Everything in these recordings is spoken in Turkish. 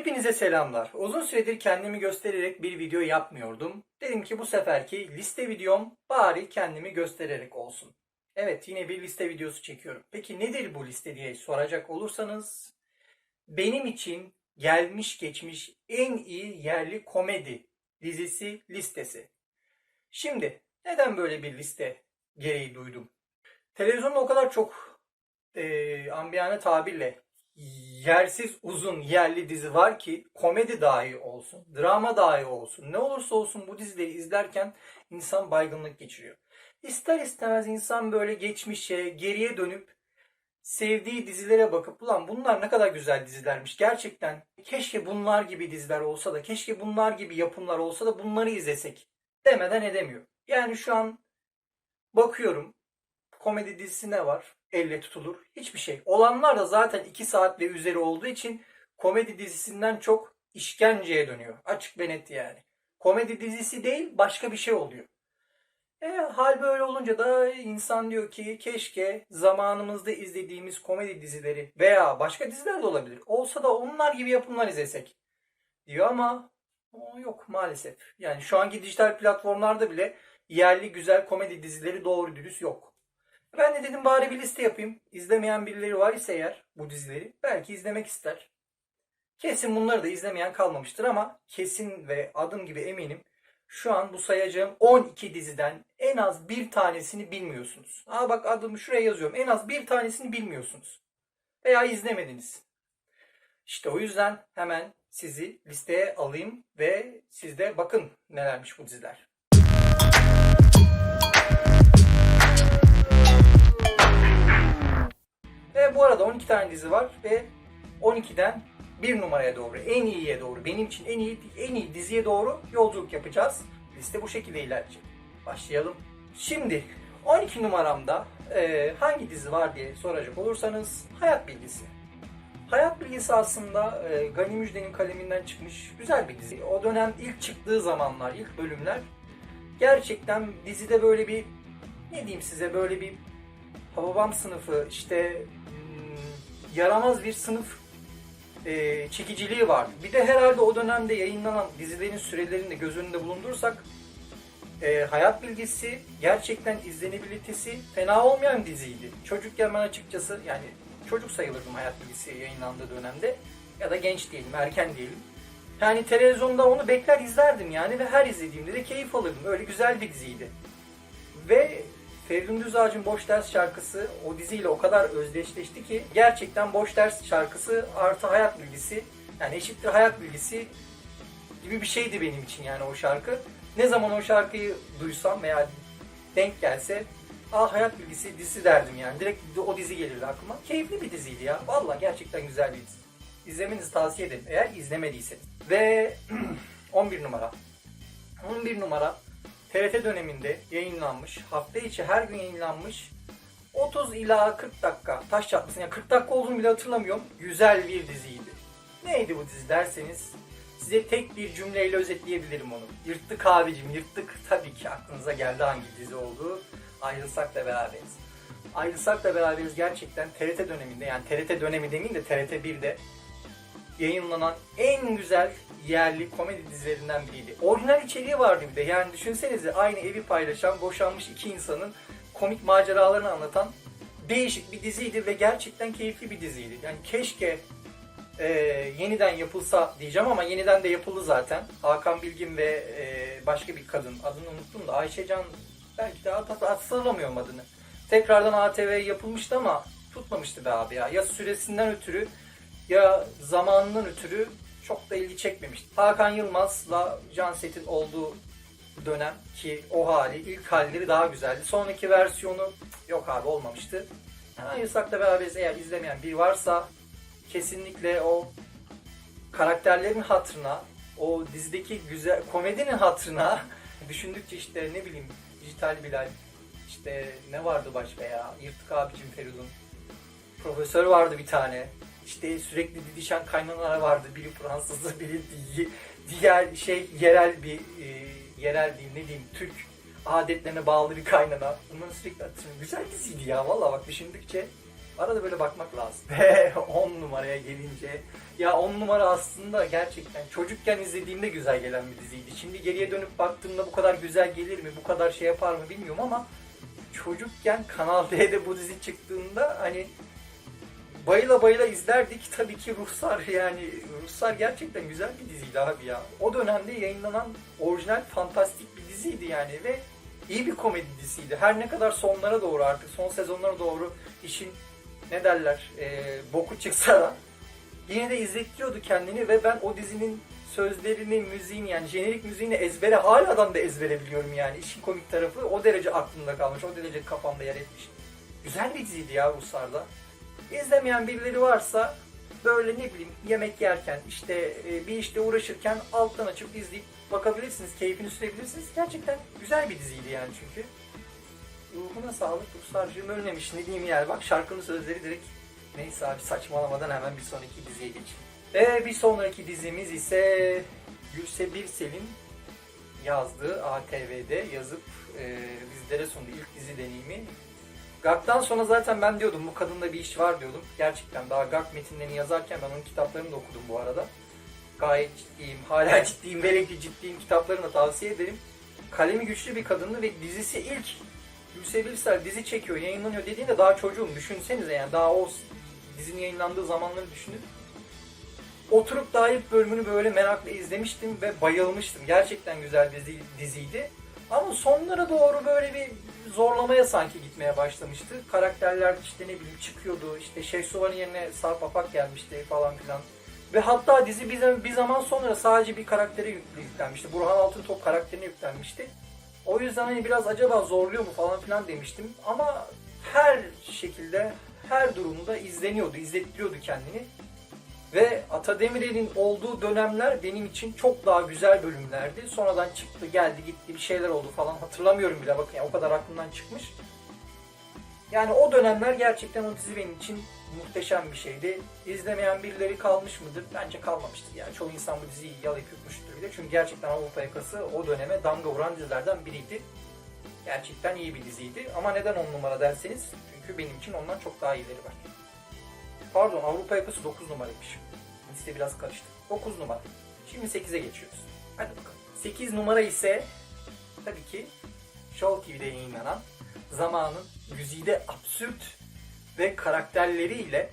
Hepinize selamlar. Uzun süredir kendimi göstererek bir video yapmıyordum. Dedim ki bu seferki liste videom bari kendimi göstererek olsun. Evet yine bir liste videosu çekiyorum. Peki nedir bu liste diye soracak olursanız benim için gelmiş geçmiş en iyi yerli komedi dizisi listesi. Şimdi neden böyle bir liste gereği duydum? Televizyonda o kadar çok e, ambiyane tabirle yersiz uzun yerli dizi var ki komedi dahi olsun, drama dahi olsun, ne olursa olsun bu dizileri izlerken insan baygınlık geçiriyor. İster istemez insan böyle geçmişe, geriye dönüp sevdiği dizilere bakıp ulan bunlar ne kadar güzel dizilermiş gerçekten. Keşke bunlar gibi diziler olsa da, keşke bunlar gibi yapımlar olsa da bunları izlesek demeden edemiyor. Yani şu an bakıyorum komedi dizisi ne var? Elle tutulur. Hiçbir şey. Olanlar da zaten 2 saat ve üzeri olduğu için komedi dizisinden çok işkenceye dönüyor. Açık ve net yani. Komedi dizisi değil başka bir şey oluyor. E, hal böyle olunca da insan diyor ki keşke zamanımızda izlediğimiz komedi dizileri veya başka diziler de olabilir. Olsa da onlar gibi yapımlar izlesek diyor ama o yok maalesef. Yani şu anki dijital platformlarda bile yerli güzel komedi dizileri doğru dürüst yok. Ben de dedim bari bir liste yapayım. İzlemeyen birileri var ise eğer bu dizileri belki izlemek ister. Kesin bunları da izlemeyen kalmamıştır ama kesin ve adım gibi eminim şu an bu sayacağım 12 diziden en az bir tanesini bilmiyorsunuz. Aa bak adımı şuraya yazıyorum. En az bir tanesini bilmiyorsunuz. Veya izlemediniz. İşte o yüzden hemen sizi listeye alayım ve siz de bakın nelermiş bu diziler. Ve bu arada 12 tane dizi var ve 12'den bir numaraya doğru, en iyiye doğru, benim için en iyi en iyi diziye doğru yolculuk yapacağız. Liste bu şekilde ilerleyecek. Başlayalım. Şimdi 12 numaramda e, hangi dizi var diye soracak olursanız Hayat Bilgisi. Hayat Bilgisi aslında e, Gani Müjde'nin kaleminden çıkmış güzel bir dizi. O dönem ilk çıktığı zamanlar, ilk bölümler gerçekten dizide böyle bir ne diyeyim size böyle bir Hababam sınıfı işte yaramaz bir sınıf e, çekiciliği var. Bir de herhalde o dönemde yayınlanan dizilerin sürelerini de göz önünde bulundurursak e, Hayat Bilgisi gerçekten izlenebilitesi fena olmayan diziydi. Çocukken ben açıkçası yani çocuk sayılırdım Hayat Bilgisi yayınlandığı dönemde ya da genç diyelim, erken diyelim. Yani televizyonda onu bekler izlerdim yani ve her izlediğimde de keyif alırdım. Öyle güzel bir diziydi. Feridun Düzağaç'ın Boş Ders şarkısı o diziyle o kadar özdeşleşti ki gerçekten Boş Ders şarkısı artı hayat bilgisi yani eşittir hayat bilgisi gibi bir şeydi benim için yani o şarkı. Ne zaman o şarkıyı duysam veya denk gelse ah hayat bilgisi dizisi derdim yani. Direkt o dizi gelirdi aklıma. Keyifli bir diziydi ya. Valla gerçekten güzel bir dizi. İzlemenizi tavsiye ederim eğer izlemediyseniz. Ve 11 numara. 11 numara TRT döneminde yayınlanmış, hafta içi her gün yayınlanmış 30 ila 40 dakika taş çatlasın. Yani 40 dakika olduğunu bile hatırlamıyorum. Güzel bir diziydi. Neydi bu dizi derseniz size tek bir cümleyle özetleyebilirim onu. Yırttık abicim yırttık. Tabii ki aklınıza geldi hangi dizi olduğu. Ayrılsak da beraberiz. Ayrılsak da beraberiz gerçekten TRT döneminde yani TRT dönemi demeyeyim de TRT 1'de yayınlanan en güzel yerli komedi dizilerinden biriydi. Orijinal içeriği vardı bir de. Yani düşünsenize aynı evi paylaşan, boşanmış iki insanın komik maceralarını anlatan değişik bir diziydi ve gerçekten keyifli bir diziydi. Yani keşke e, yeniden yapılsa diyeceğim ama yeniden de yapıldı zaten. Hakan Bilgin ve e, başka bir kadın adını unuttum da Ayşecan belki de hatırlamıyorum adını. Tekrardan ATV yapılmıştı ama tutmamıştı be abi ya. Ya süresinden ötürü ya zamanından ötürü çok da ilgi çekmemişti. Hakan Yılmaz'la Janset'in olduğu dönem ki o hali ilk halleri daha güzeldi. Sonraki versiyonu yok abi olmamıştı. Yani Yusak'la beraberiz eğer izlemeyen biri varsa kesinlikle o karakterlerin hatırına, o dizideki güzel komedinin hatırına düşündükçe işte ne bileyim dijital Bilal işte ne vardı başka ya Yırtık abicim Feridun profesör vardı bir tane işte sürekli didişen kaynanalar vardı. Biri Fransızdı, biri diğer şey yerel bir e, yerel değil ne diyeyim Türk adetlerine bağlı bir kaynana. Bunları sürekli hatırlıyorum. Güzel diziydi ya valla bak düşündükçe Arada böyle bakmak lazım. Ve 10 numaraya gelince ya 10 numara aslında gerçekten çocukken izlediğimde güzel gelen bir diziydi. Şimdi geriye dönüp baktığımda bu kadar güzel gelir mi, bu kadar şey yapar mı bilmiyorum ama çocukken Kanal D'de bu dizi çıktığında hani bayıla bayıla izlerdik. Tabii ki Ruhsar yani Ruhsar gerçekten güzel bir diziydi abi ya. O dönemde yayınlanan orijinal fantastik bir diziydi yani ve iyi bir komedi dizisiydi. Her ne kadar sonlara doğru artık son sezonlara doğru işin ne derler e, boku çıksa da yine de izletiyordu kendini ve ben o dizinin sözlerini, müziğini yani jenerik müziğini ezbere haladan da ezbere biliyorum yani. İşin komik tarafı o derece aklımda kalmış, o derece kafamda yer etmiş. Güzel bir diziydi ya Ruslar'da. İzlemeyen birileri varsa böyle ne bileyim yemek yerken işte e, bir işte uğraşırken alttan açıp izleyip bakabilirsiniz, keyfini sürebilirsiniz. Gerçekten güzel bir diziydi yani çünkü. Ruhuna sağlık, Ruslarcığım ölmemiş ne diyeyim yani. Bak şarkının sözleri direkt neyse abi saçmalamadan hemen bir sonraki diziye geçelim. Ve bir sonraki dizimiz ise Gülse Birsel'in yazdığı ATV'de yazıp e, bizlere sunduğu ilk dizi deneyimi. GAK'tan sonra zaten ben diyordum bu kadında bir iş var diyordum. Gerçekten daha GAK metinlerini yazarken ben onun kitaplarını da okudum bu arada. Gayet ciddiyim, hala ciddiyim, gerekli ciddiyim kitaplarını da tavsiye ederim. Kalemi güçlü bir kadındı ve dizisi ilk Gülse Birsel dizi çekiyor, yayınlanıyor dediğinde daha çocuğum. Düşünsenize yani daha o dizinin yayınlandığı zamanları düşünün. Oturup daha ilk bölümünü böyle merakla izlemiştim ve bayılmıştım. Gerçekten güzel dizi, diziydi. Ama sonlara doğru böyle bir zorlamaya sanki gitmeye başlamıştı. Karakterler işte ne bileyim çıkıyordu. İşte Şehsuvar'ın yerine Sarp Apak gelmişti falan filan. Ve hatta dizi bir, bir zaman sonra sadece bir karaktere yük- yüklenmişti. Burhan Altıntop karakterine yüklenmişti. O yüzden hani biraz acaba zorluyor mu falan filan demiştim. Ama her şekilde, her durumda izleniyordu, izlettiriyordu kendini. Ve Ata Demirer'in olduğu dönemler benim için çok daha güzel bölümlerdi. Sonradan çıktı, geldi, gitti, bir şeyler oldu falan hatırlamıyorum bile. Bakın ya, o kadar aklımdan çıkmış. Yani o dönemler gerçekten o dizi benim için muhteşem bir şeydi. İzlemeyen birileri kalmış mıdır? Bence kalmamıştır. Yani çoğu insan bu diziyi yalayıp yutmuştur bile. Çünkü gerçekten Avrupa Yakası o döneme damga vuran dizilerden biriydi. Gerçekten iyi bir diziydi. Ama neden 10 numara derseniz çünkü benim için ondan çok daha iyileri var. Pardon Avrupa Yakası 9 numaraymış. Liste biraz karıştı. 9 numara. Şimdi 8'e geçiyoruz. Hadi bakalım. 8 numara ise tabii ki Show TV'de yayınlanan zamanın güzide absürt ve karakterleriyle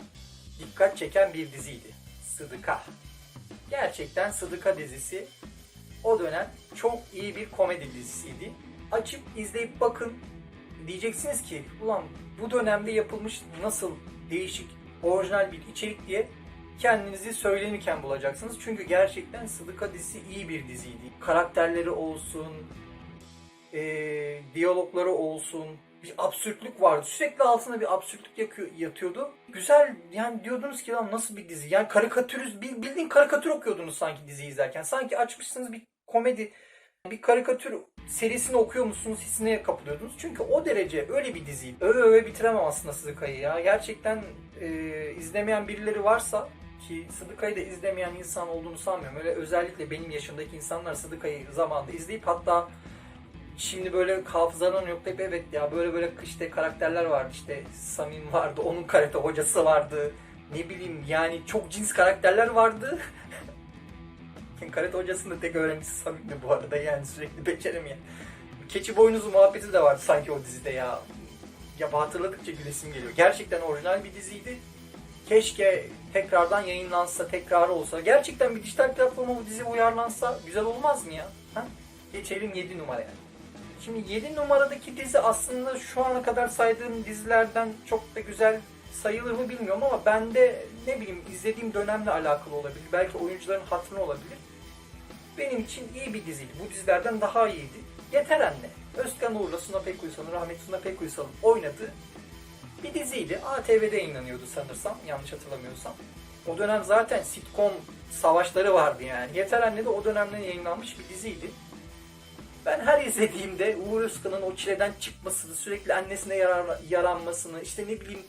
dikkat çeken bir diziydi. Sıdıka. Gerçekten Sıdıka dizisi o dönem çok iyi bir komedi dizisiydi. Açıp izleyip bakın diyeceksiniz ki ulan bu dönemde yapılmış nasıl değişik orijinal bir içerik diye kendinizi söylenirken bulacaksınız. Çünkü gerçekten Sıdıka dizisi iyi bir diziydi. Karakterleri olsun, eee, diyalogları olsun, bir absürtlük vardı. Sürekli altında bir absürtlük yatıyordu. Güzel yani diyordunuz ki lan nasıl bir dizi? Yani karikatürüz, bil- bildiğin karikatür okuyordunuz sanki diziyi izlerken. Sanki açmışsınız bir komedi, bir karikatür serisini okuyor musunuz hissine kapılıyordunuz. Çünkü o derece öyle bir dizi. Öve öve bitiremem aslında Sıdıkay'ı ya. Gerçekten e, izlemeyen birileri varsa ki Sıdıkay'ı da izlemeyen insan olduğunu sanmıyorum. Öyle özellikle benim yaşımdaki insanlar Sıdıkay'ı zamanında izleyip hatta şimdi böyle hafızadan yoklayıp evet ya böyle böyle işte karakterler vardı işte Samim vardı onun karate hocası vardı ne bileyim yani çok cins karakterler vardı karate hocasının da tek öğrencisi Samim'di bu arada yani sürekli beceremiyor. Keçi boynuzu muhabbeti de vardı sanki o dizide ya. Ya hatırladıkça gülesim geliyor. Gerçekten orijinal bir diziydi. Keşke tekrardan yayınlansa, tekrar olsa. Gerçekten bir dijital platforma bu dizi uyarlansa güzel olmaz mı ya? Ha? Geçelim 7 numaraya. Şimdi 7 numaradaki dizi aslında şu ana kadar saydığım dizilerden çok da güzel sayılır mı bilmiyorum ama bende ne bileyim izlediğim dönemle alakalı olabilir. Belki oyuncuların hatırına olabilir. Benim için iyi bir diziydi. Bu dizilerden daha iyiydi. Yeter Anne. Özkan Uğur'la Suna Pekuysal'ın, rahmetli Suna Pekuysal'ın oynadığı bir diziydi. ATV'de yayınlanıyordu sanırsam, yanlış hatırlamıyorsam. O dönem zaten sitcom savaşları vardı yani. Yeter Anne de o dönemden yayınlanmış bir diziydi. Ben her izlediğimde Uğur Özkan'ın o çileden çıkmasını, sürekli annesine yaranmasını, işte ne bileyim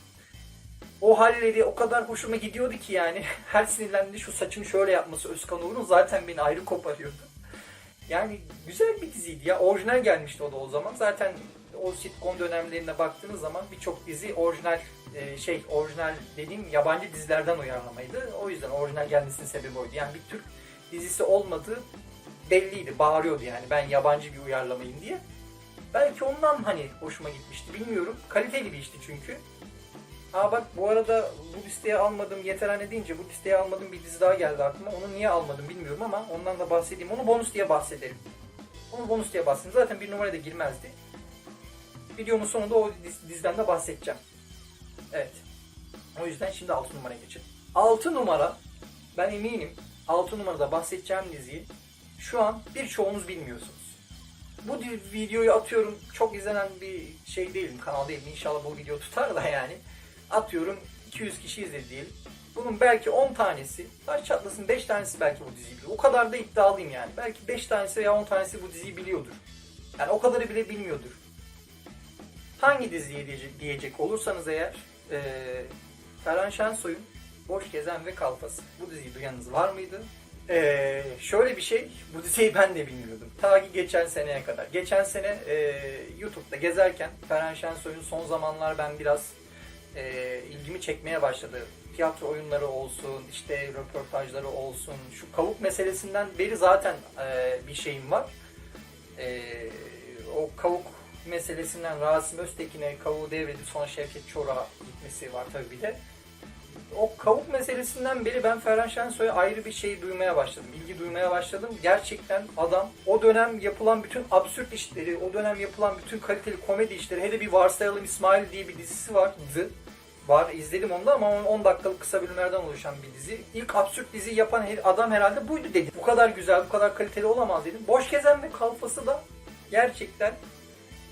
o halleri o kadar hoşuma gidiyordu ki yani. Her sinirlendiğinde şu saçını şöyle yapması Özkan Uğur'un zaten beni ayrı koparıyordu. Yani güzel bir diziydi ya. Orijinal gelmişti o da o zaman. Zaten o sitcom dönemlerine baktığınız zaman birçok dizi orijinal e, şey orijinal dediğim yabancı dizilerden uyarlamaydı. O yüzden orijinal gelmesinin sebebi oydu. Yani bir Türk dizisi olmadığı belliydi. Bağırıyordu yani ben yabancı bir uyarlamayım diye. Belki ondan hani hoşuma gitmişti bilmiyorum. Kaliteli bir işti çünkü. Aa bak bu arada bu listeye almadığım yeterhane deyince bu listeye almadığım bir dizi daha geldi aklıma. Onu niye almadım bilmiyorum ama ondan da bahsedeyim. Onu bonus diye bahsedelim. Onu bonus diye bahsedeyim. Zaten bir numaraya da girmezdi. Videomun sonunda o diz- diziden de bahsedeceğim. Evet. O yüzden şimdi 6 numaraya geçelim. 6 numara ben eminim 6 numarada bahsedeceğim diziyi şu an birçoğunuz bilmiyorsunuz. Bu videoyu atıyorum çok izlenen bir şey değilim kanal değilim İnşallah bu video tutar da yani atıyorum 200 kişi izledi diyelim. Bunun belki 10 tanesi, taş çatlasın 5 tanesi belki bu diziyi biliyor. O kadar da iddialıyım yani. Belki 5 tanesi veya 10 tanesi bu diziyi biliyordur. Yani o kadarı bile bilmiyordur. Hangi diziyi diyecek, diyecek olursanız eğer eee Ferhan Şensoy'un Boş Gezen ve Kalfası. Bu diziyi duyanınız var mıydı? Eee, şöyle bir şey, bu diziyi ben de bilmiyordum. Ta ki geçen seneye kadar. Geçen sene eee, YouTube'da gezerken Ferhan Şensoy'un son zamanlar ben biraz eee, ilgimi çekmeye başladı. Tiyatro oyunları olsun, işte röportajları olsun. Şu kavuk meselesinden beri zaten eee, bir şeyim var. Eee, o kavuk meselesinden Rasim Öztekin'e kavuğu devredip sonra Şevket Çor'a gitmesi var tabii bir de. O kavuk meselesinden beri ben Ferhan Şensoy'a ayrı bir şey duymaya başladım. ilgi duymaya başladım. Gerçekten adam o dönem yapılan bütün absürt işleri, o dönem yapılan bütün kaliteli komedi işleri, hele bir Varsayalım İsmail diye bir dizisi vardı. Var izledim onu da ama 10 dakikalık kısa bölümlerden oluşan bir dizi. İlk absürt dizi yapan adam herhalde buydu dedim. Bu kadar güzel, bu kadar kaliteli olamaz dedim. Boş Gezen ve Kalfası da gerçekten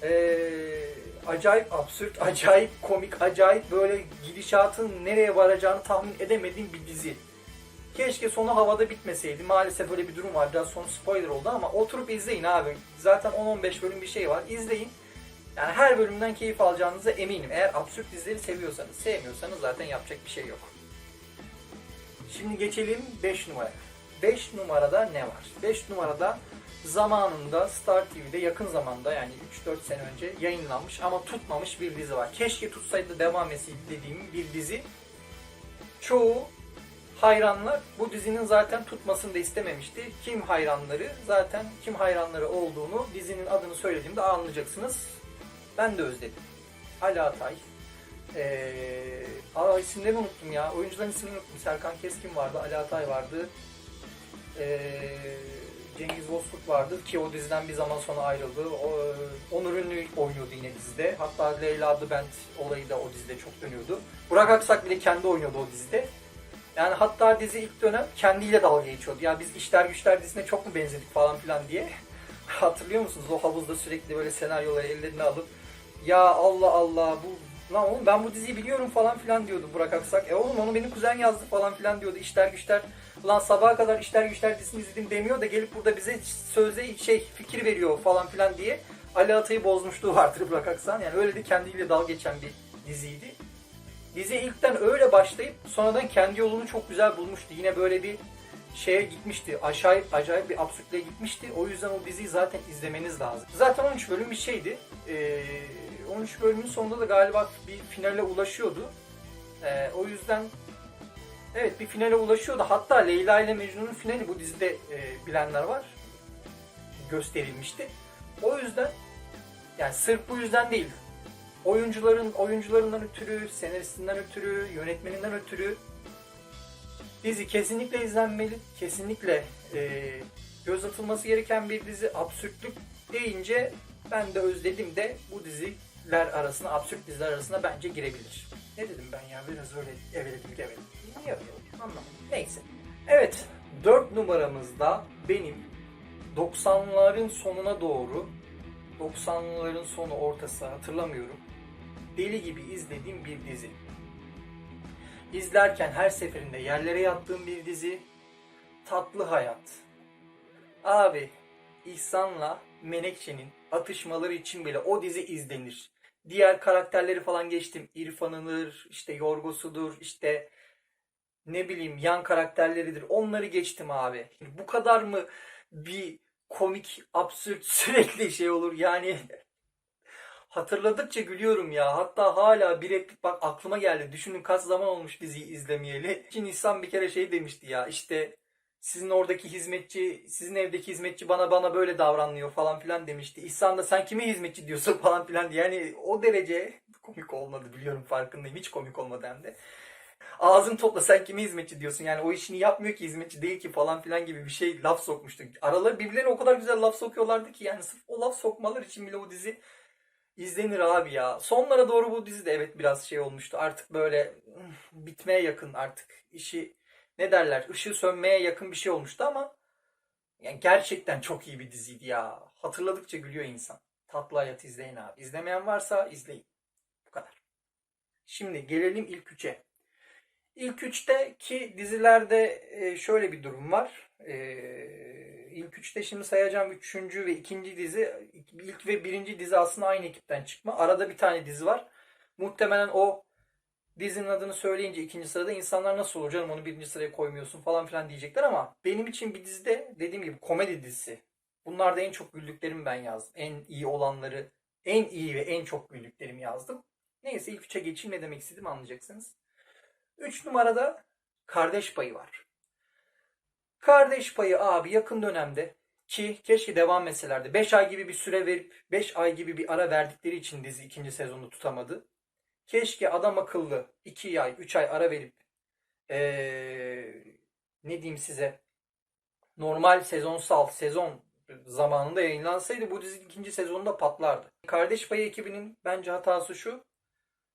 ee, acayip absürt, acayip komik, acayip böyle gidişatın nereye varacağını tahmin edemediğim bir dizi. Keşke sonu havada bitmeseydi. Maalesef öyle bir durum var. Biraz sonu spoiler oldu ama oturup izleyin abi. Zaten 10-15 bölüm bir şey var. İzleyin. Yani her bölümden keyif alacağınıza eminim. Eğer absürt dizileri seviyorsanız, sevmiyorsanız zaten yapacak bir şey yok. Şimdi geçelim 5 numaraya. 5 numarada ne var? 5 numarada zamanında Star TV'de yakın zamanda yani 3-4 sene önce yayınlanmış ama tutmamış bir dizi var. Keşke tutsaydı da devam etseydi dediğim bir dizi. Çoğu hayranlar bu dizinin zaten tutmasını da istememişti. Kim hayranları? Zaten kim hayranları olduğunu dizinin adını söylediğimde anlayacaksınız. Ben de özledim. Ali Atay. Ee, aa isimlerini unuttum ya. Oyuncuların isimlerini unuttum. Serkan Keskin vardı, Ali Atay vardı. Ee, Cengiz Bozkurt vardı ki o diziden bir zaman sonra ayrıldı. O, Onur Ünlü oynuyordu yine dizide. Hatta Leyla The Band olayı da o dizide çok dönüyordu. Burak Aksak bile kendi oynuyordu o dizide. Yani hatta dizi ilk dönem kendiyle dalga geçiyordu. Ya biz işler güçler dizisine çok mu benzedik falan filan diye. Hatırlıyor musunuz? O havuzda sürekli böyle senaryoları ellerine alıp ya Allah Allah bu lan oğlum ben bu diziyi biliyorum falan filan diyordu Burak Aksak. E oğlum onu benim kuzen yazdı falan filan diyordu. İşler güçler Ulan sabaha kadar işler güçler dizisini izledim demiyor da gelip burada bize sözde şey fikir veriyor falan filan diye Ali Atay'ı bozmuşluğu vardır Burak Aksan. Yani öyle de kendiyle dalga geçen bir diziydi. Dizi ilkten öyle başlayıp sonradan kendi yolunu çok güzel bulmuştu. Yine böyle bir şeye gitmişti. Acayip acayip bir absürtlüğe gitmişti. O yüzden o diziyi zaten izlemeniz lazım. Zaten 13 bölüm bir şeydi. Ee, 13 bölümün sonunda da galiba bir finale ulaşıyordu. Ee, o yüzden Evet bir finale ulaşıyordu. Hatta Leyla ile Mecnun'un finali bu dizide e, bilenler var. Gösterilmişti. O yüzden yani sırf bu yüzden değil. Oyuncuların oyuncularından ötürü, senaristinden ötürü, yönetmeninden ötürü dizi kesinlikle izlenmeli. Kesinlikle e, göz atılması gereken bir dizi. Absürtlük deyince ben de özledim de bu diziler arasına, absürt diziler arasına bence girebilir. Ne dedim ben ya? Biraz öyle eveledim geveledim. Niye oldu? Anlamadım. Neyse. Evet. 4 numaramızda benim 90'ların sonuna doğru 90'ların sonu ortası hatırlamıyorum. Deli gibi izlediğim bir dizi. İzlerken her seferinde yerlere yattığım bir dizi. Tatlı Hayat. Abi İhsan'la Menekşe'nin atışmaları için bile o dizi izlenir. Diğer karakterleri falan geçtim. İrfan'ınır, işte Yorgosu'dur, işte ne bileyim yan karakterleridir. Onları geçtim abi. Bu kadar mı bir komik, absürt, sürekli şey olur yani Hatırladıkça gülüyorum ya. Hatta hala bir replik bak aklıma geldi. Düşünün kaç zaman olmuş diziyi izlemeyeli. Şimdi insan bir kere şey demişti ya işte sizin oradaki hizmetçi, sizin evdeki hizmetçi bana bana böyle davranıyor falan filan demişti. İhsan da sen kime hizmetçi diyorsun falan filan diye. Yani o derece komik olmadı biliyorum farkındayım. Hiç komik olmadı hem de. Ağzını topla sen kime hizmetçi diyorsun yani o işini yapmıyor ki hizmetçi değil ki falan filan gibi bir şey laf sokmuştu. Araları birbirlerine o kadar güzel laf sokuyorlardı ki yani sırf o laf sokmalar için bile o dizi izlenir abi ya. Sonlara doğru bu dizi de evet biraz şey olmuştu. Artık böyle bitmeye yakın artık işi ne derler ışığı sönmeye yakın bir şey olmuştu ama yani gerçekten çok iyi bir diziydi ya. Hatırladıkça gülüyor insan. Tatlı Hayat izleyin abi. İzlemeyen varsa izleyin. Bu kadar. Şimdi gelelim ilk üçe. İlk üçteki dizilerde e, şöyle bir durum var. E, İlk üçte şimdi sayacağım üçüncü ve ikinci dizi. ilk ve birinci dizi aslında aynı ekipten çıkma. Arada bir tane dizi var. Muhtemelen o dizinin adını söyleyince ikinci sırada insanlar nasıl olur canım onu birinci sıraya koymuyorsun falan filan diyecekler ama benim için bir dizide dediğim gibi komedi dizisi. Bunlarda en çok güldüklerimi ben yazdım. En iyi olanları, en iyi ve en çok güldüklerimi yazdım. Neyse ilk üçe geçeyim ne demek istediğimi anlayacaksınız. Üç numarada Kardeş Payı var. Kardeş Payı abi yakın dönemde ki keşke devam etselerdi. 5 ay gibi bir süre verip 5 ay gibi bir ara verdikleri için dizi ikinci sezonu tutamadı. Keşke adam akıllı 2 ay 3 ay ara verip ee, ne diyeyim size normal sezonsal sezon zamanında yayınlansaydı bu dizinin ikinci sezonunda patlardı. Kardeş Payı ekibinin bence hatası şu.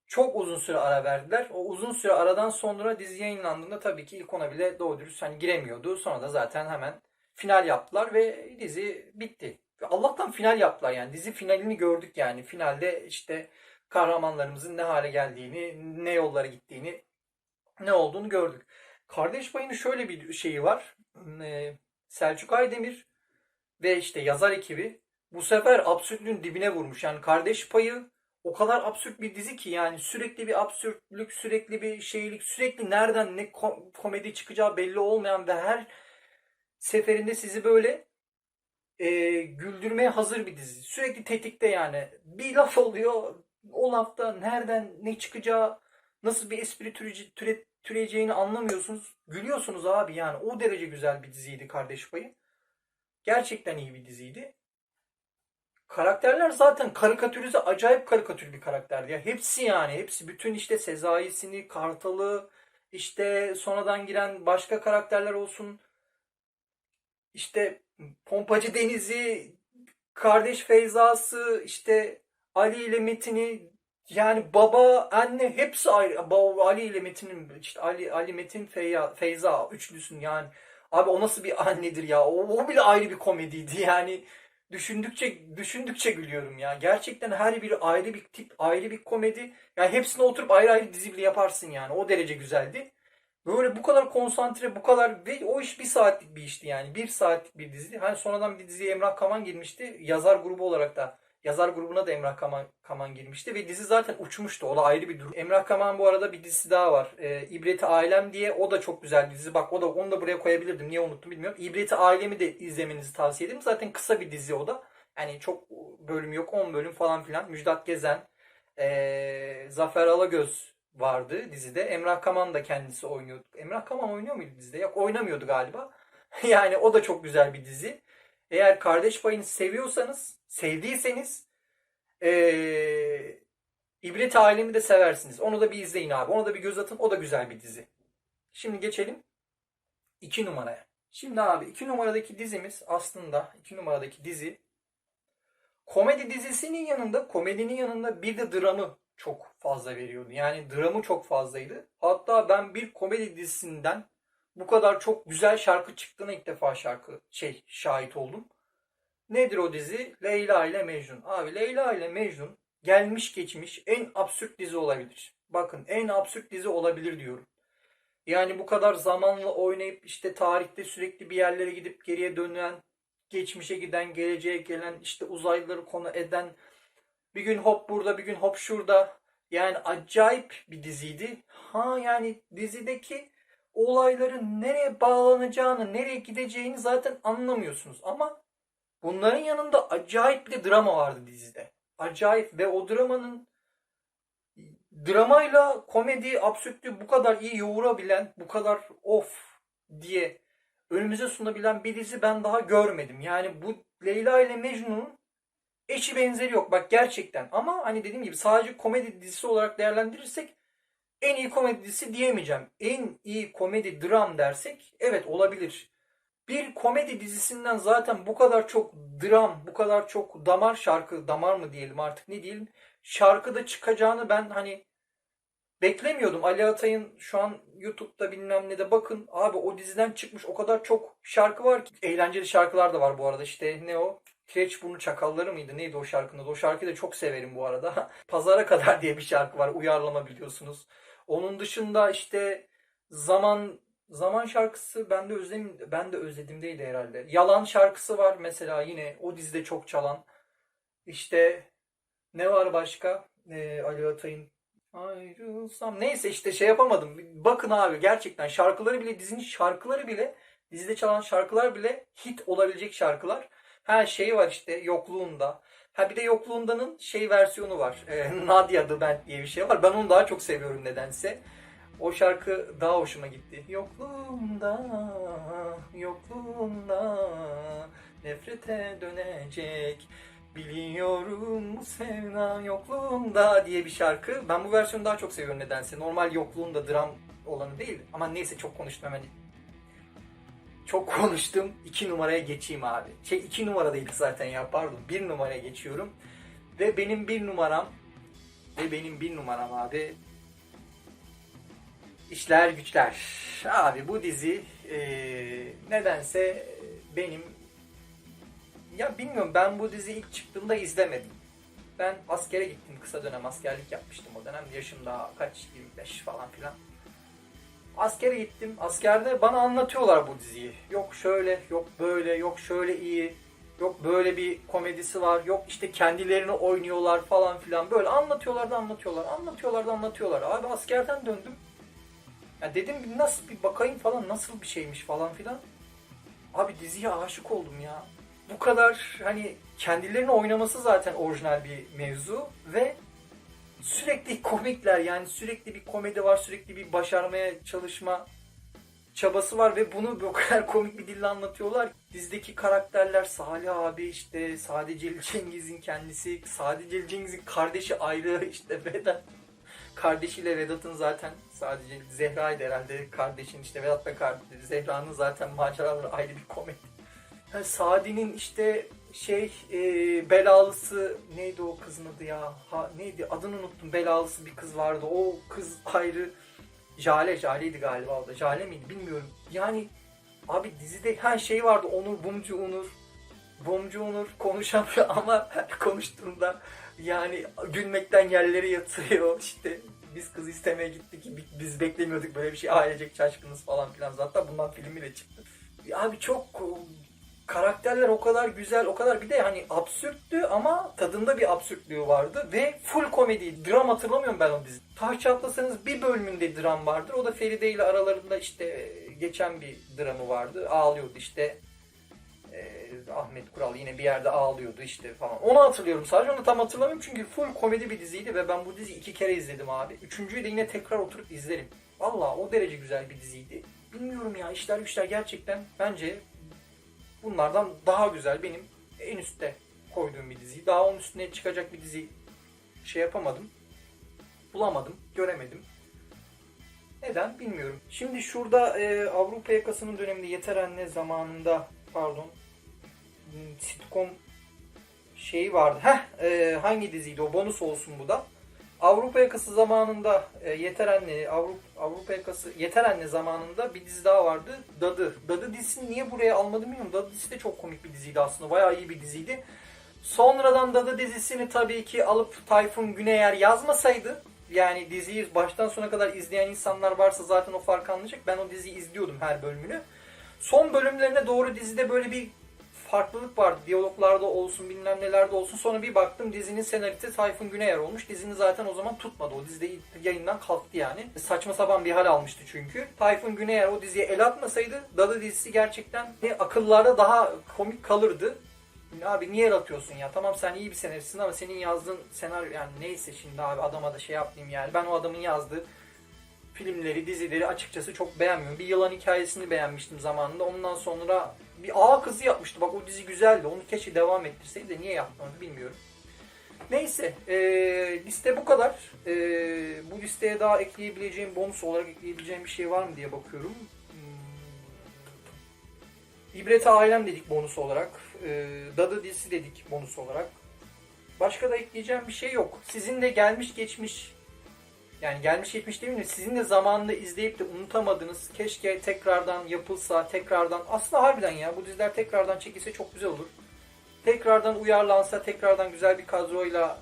Çok uzun süre ara verdiler. O uzun süre aradan sonra dizi yayınlandığında tabii ki ilk ona bile doğru dürüst hani giremiyordu. Sonra da zaten hemen final yaptılar ve dizi bitti. Allah'tan final yaptılar yani. Dizi finalini gördük yani. Finalde işte kahramanlarımızın ne hale geldiğini, ne yollara gittiğini, ne olduğunu gördük. Kardeş Payı'nın şöyle bir şeyi var. Ee, Selçuk Aydemir ve işte yazar ekibi bu sefer absürtlüğün dibine vurmuş. Yani Kardeş Payı o kadar absürt bir dizi ki yani sürekli bir absürtlük, sürekli bir şeylik, sürekli nereden ne ko- komedi çıkacağı belli olmayan ve her seferinde sizi böyle e, güldürmeye hazır bir dizi. Sürekli tetikte yani. Bir laf oluyor, o lafta nereden ne çıkacağı, nasıl bir espri türeci, türe, türeceğini anlamıyorsunuz. Gülüyorsunuz abi yani. O derece güzel bir diziydi Kardeş Payı. Gerçekten iyi bir diziydi. Karakterler zaten karikatürize acayip karikatür bir karakterdi ya. Hepsi yani hepsi bütün işte Sezai'sini, Kartal'ı, işte sonradan giren başka karakterler olsun. İşte Pompacı Deniz'i, kardeş Feyza'sı, işte Ali ile Metin'i yani baba, anne hepsi ayrı. Baba, Ali ile Metin'in işte Ali Ali Metin Feyza, Feyza üçlüsün yani. Abi o nasıl bir annedir ya? O, o bile ayrı bir komediydi yani. Düşündükçe düşündükçe gülüyorum ya. Gerçekten her biri ayrı bir tip, ayrı bir komedi. Yani hepsine oturup ayrı ayrı dizi bile yaparsın yani. O derece güzeldi. Böyle bu kadar konsantre, bu kadar ve o iş bir saatlik bir işti yani. Bir saatlik bir dizi. Hani sonradan bir diziye Emrah Kaman girmişti. Yazar grubu olarak da yazar grubuna da Emrah Kaman, Kaman girmişti ve dizi zaten uçmuştu. O da ayrı bir durum. Emrah Kaman bu arada bir dizisi daha var. Ee, İbreti Ailem diye. O da çok güzel bir dizi. Bak o da onu da buraya koyabilirdim. Niye unuttum bilmiyorum. İbreti Ailemi de izlemenizi tavsiye ederim. Zaten kısa bir dizi o da. Yani çok bölüm yok. 10 bölüm falan filan. Müjdat Gezen, ee, Zafer Alagöz vardı dizide. Emrah Kaman da kendisi oynuyordu. Emrah Kaman oynuyor muydu dizide? Yok oynamıyordu galiba. yani o da çok güzel bir dizi. Eğer Kardeş Payı'nı seviyorsanız, sevdiyseniz ee, İbret Alemi de seversiniz. Onu da bir izleyin abi. Ona da bir göz atın. O da güzel bir dizi. Şimdi geçelim 2 numaraya. Şimdi abi 2 numaradaki dizimiz aslında 2 numaradaki dizi komedi dizisinin yanında, komedinin yanında bir de dramı çok fazla veriyordu. Yani dramı çok fazlaydı. Hatta ben bir komedi dizisinden bu kadar çok güzel şarkı çıktığına ilk defa şarkı şey şahit oldum. Nedir o dizi? Leyla ile Mecnun. Abi Leyla ile Mecnun gelmiş geçmiş en absürt dizi olabilir. Bakın en absürt dizi olabilir diyorum. Yani bu kadar zamanla oynayıp işte tarihte sürekli bir yerlere gidip geriye dönen, geçmişe giden, geleceğe gelen, işte uzaylıları konu eden, bir gün hop burada, bir gün hop şurada. Yani acayip bir diziydi. Ha yani dizideki olayların nereye bağlanacağını, nereye gideceğini zaten anlamıyorsunuz. Ama bunların yanında acayip bir drama vardı dizide. acayip ve o dramanın dramayla komedi, absürtlüğü bu kadar iyi yoğurabilen, bu kadar of diye önümüze sunabilen bir dizi ben daha görmedim. Yani bu Leyla ile Mecnun'un eşi benzeri yok. Bak gerçekten. Ama hani dediğim gibi sadece komedi dizisi olarak değerlendirirsek en iyi komedi dizisi diyemeyeceğim. En iyi komedi dram dersek evet olabilir. Bir komedi dizisinden zaten bu kadar çok dram, bu kadar çok damar şarkı, damar mı diyelim artık ne diyelim, şarkıda çıkacağını ben hani beklemiyordum. Ali Atay'ın şu an YouTube'da bilmem ne de bakın abi o diziden çıkmış o kadar çok şarkı var ki. Eğlenceli şarkılar da var bu arada işte ne o? Kireçburnu Çakalları mıydı? Neydi o şarkının? O şarkıyı da çok severim bu arada. Pazara kadar diye bir şarkı var. Uyarlama biliyorsunuz. Onun dışında işte zaman zaman şarkısı ben de özledim ben de özledim değil herhalde. Yalan şarkısı var mesela yine o dizide çok çalan. İşte ne var başka? Ee, Ali Atay'ın ayrılsam neyse işte şey yapamadım. Bakın abi gerçekten şarkıları bile dizinin şarkıları bile dizide çalan şarkılar bile hit olabilecek şarkılar. Her şey var işte yokluğunda. Ha bir de yokluğundanın şey versiyonu var. Ee, Nadia The Band diye bir şey var. Ben onu daha çok seviyorum nedense. O şarkı daha hoşuma gitti. Yokluğunda, yokluğunda nefrete dönecek. Biliyorum bu sevda yokluğunda diye bir şarkı. Ben bu versiyonu daha çok seviyorum nedense. Normal yokluğunda dram olanı değil. Ama neyse çok konuştum hemen. Çok konuştum. 2 numaraya geçeyim abi. Şey 2 numaradaydı zaten ya pardon. 1 numaraya geçiyorum. Ve benim bir numaram ve benim bir numaram abi İşler Güçler. Abi bu dizi eee, nedense benim ya bilmiyorum ben bu dizi ilk çıktığında izlemedim. Ben askere gittim kısa dönem askerlik yapmıştım o dönem. Yaşım daha kaç 25 falan filan. Askere gittim. Askerde bana anlatıyorlar bu diziyi. Yok şöyle, yok böyle, yok şöyle iyi. Yok böyle bir komedisi var. Yok işte kendilerini oynuyorlar falan filan. Böyle anlatıyorlar da anlatıyorlar. Anlatıyorlar da anlatıyorlar. Abi askerden döndüm. Ya dedim nasıl bir bakayım falan nasıl bir şeymiş falan filan. Abi diziye aşık oldum ya. Bu kadar hani kendilerini oynaması zaten orijinal bir mevzu ve sürekli komikler yani sürekli bir komedi var sürekli bir başarmaya çalışma çabası var ve bunu bu kadar komik bir dille anlatıyorlar. Dizideki karakterler Salih abi işte sadece Cengiz'in kendisi sadece Cengiz'in kardeşi ayrı işte Vedat kardeşiyle Vedat'ın zaten sadece Zehra'ydı herhalde kardeşin işte Vedat'la kardeşi Zehra'nın zaten maceraları ayrı bir komedi. Yani Sadi'nin işte şey e, belalısı neydi o kızın adı ya? Ha, neydi? Adını unuttum. Belalısı bir kız vardı. O kız ayrı. Jale Jale'ydi galiba o da. Jale miydi? Bilmiyorum. Yani abi dizide her şey vardı. Onur Bumcu Onur. Bumcu Onur konuşamıyor ama konuştuğunda yani gülmekten yerlere yatıyor işte biz kız istemeye gittik. Biz beklemiyorduk böyle bir şey. Ailecek şaşkınız falan filan. Zaten bundan filmi de çıktı. Abi çok karakterler o kadar güzel, o kadar bir de hani absürttü ama tadında bir absürtlüğü vardı ve full komedi. Dram hatırlamıyorum ben o dizi. Taş çatlasanız bir bölümünde dram vardır. O da Feride ile aralarında işte geçen bir dramı vardı. Ağlıyordu işte. Ee, Ahmet Kural yine bir yerde ağlıyordu işte falan. Onu hatırlıyorum sadece onu tam hatırlamıyorum çünkü full komedi bir diziydi ve ben bu diziyi iki kere izledim abi. Üçüncüyü de yine tekrar oturup izlerim. Valla o derece güzel bir diziydi. Bilmiyorum ya işler güçler gerçekten bence bunlardan daha güzel benim en üstte koyduğum bir dizi. Daha onun üstüne çıkacak bir dizi şey yapamadım. Bulamadım, göremedim. Neden bilmiyorum. Şimdi şurada e, Avrupa yakasının döneminde Yeter Anne zamanında pardon sitcom şeyi vardı. Heh e, hangi diziydi o? Bonus olsun bu da. Avrupa yakası zamanında e, Yeter Anne, Avrupa, Avrupa yakası Yeter Anne zamanında bir dizi daha vardı. Dadı. Dadı dizisini niye buraya almadım bilmiyorum. Dadı dizisi de çok komik bir diziydi aslında. Bayağı iyi bir diziydi. Sonradan Dadı dizisini tabii ki alıp Tayfun Güneyer yazmasaydı yani diziyi baştan sona kadar izleyen insanlar varsa zaten o fark anlayacak. Ben o diziyi izliyordum her bölümünü. Son bölümlerine doğru dizide böyle bir farklılık vardı. Diyaloglarda olsun bilmem nelerde olsun. Sonra bir baktım dizinin senaristi Tayfun Güneyer olmuş. Dizinin zaten o zaman tutmadı. O dizide yayından kalktı yani. Saçma sapan bir hal almıştı çünkü. Tayfun Güneyer o diziye el atmasaydı Dadı dizisi gerçekten akıllarda daha komik kalırdı. Abi niye el atıyorsun ya? Tamam sen iyi bir senaristsin ama senin yazdığın senaryo yani neyse şimdi abi adama da şey yapmayayım yani. Ben o adamın yazdığı filmleri, dizileri açıkçası çok beğenmiyorum. Bir yılan hikayesini beğenmiştim zamanında. Ondan sonra bir ağa kızı yapmıştı. Bak o dizi güzeldi. Onu keşke devam ettirseydi de niye yapmadı bilmiyorum. Neyse e, liste bu kadar. E, bu listeye daha ekleyebileceğim, bonus olarak ekleyebileceğim bir şey var mı diye bakıyorum. Hmm. İbreti Ailem dedik bonus olarak. E, Dadı dizisi dedik bonus olarak. Başka da ekleyeceğim bir şey yok. Sizin de gelmiş geçmiş yani gelmiş geçmiş değil mi? Sizin de zamanında izleyip de unutamadınız. Keşke tekrardan yapılsa, tekrardan. Aslında harbiden ya bu diziler tekrardan çekilse çok güzel olur. Tekrardan uyarlansa, tekrardan güzel bir kadroyla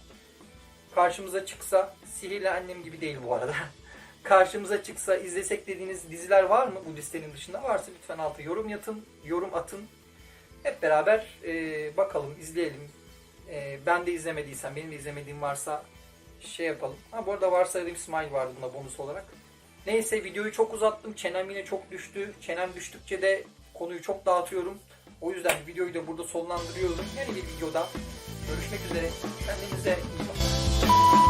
karşımıza çıksa. Sihirli annem gibi değil bu arada. karşımıza çıksa, izlesek dediğiniz diziler var mı bu listenin dışında? Varsa lütfen alta yorum yatın, yorum atın. Hep beraber e, bakalım, izleyelim. E, ben de izlemediysem, benim de izlemediğim varsa şey yapalım. Ha bu arada varsayıldığım smile vardı buna bonus olarak. Neyse videoyu çok uzattım. Çenem yine çok düştü. Çenem düştükçe de konuyu çok dağıtıyorum. O yüzden videoyu da burada sonlandırıyorum. Yeni bir videoda görüşmek üzere. Kendinize iyi bakın.